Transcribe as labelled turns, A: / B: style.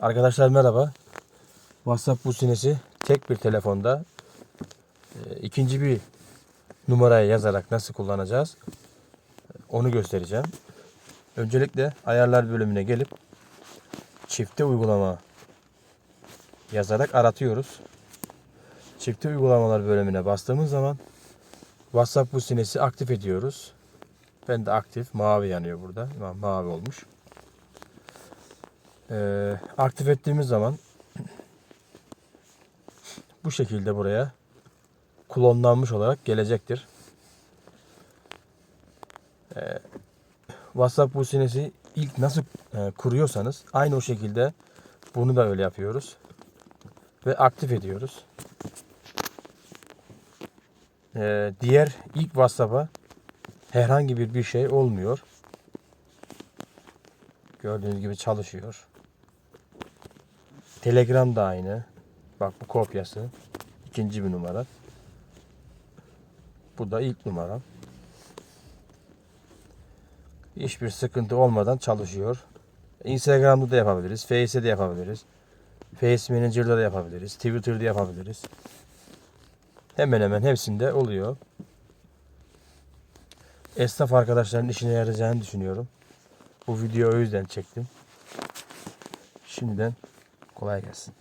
A: Arkadaşlar merhaba. WhatsApp bu sinesi tek bir telefonda e, ikinci bir numaraya yazarak nasıl kullanacağız onu göstereceğim. Öncelikle ayarlar bölümüne gelip çifte uygulama yazarak aratıyoruz. Çifte uygulamalar bölümüne bastığımız zaman WhatsApp bu sinesi aktif ediyoruz. Ben de aktif mavi yanıyor burada. Ma- Mavi olmuş. Ee, aktif ettiğimiz zaman bu şekilde buraya klonlanmış olarak gelecektir. Ee, WhatsApp bu sinesi ilk nasıl e, kuruyorsanız aynı o şekilde bunu da öyle yapıyoruz. Ve aktif ediyoruz. Ee, diğer ilk WhatsApp'a herhangi bir bir şey olmuyor. Gördüğünüz gibi çalışıyor. Telegram da aynı. Bak bu kopyası. İkinci bir numara. Bu da ilk numaram. Hiçbir sıkıntı olmadan çalışıyor. Instagram'da da yapabiliriz. Face'e de yapabiliriz. Face Manager'da da yapabiliriz. Twitter'da yapabiliriz. Hemen hemen hepsinde oluyor. Esnaf arkadaşların işine yarayacağını düşünüyorum. Bu videoyu o yüzden çektim. Şimdiden kolay gelsin.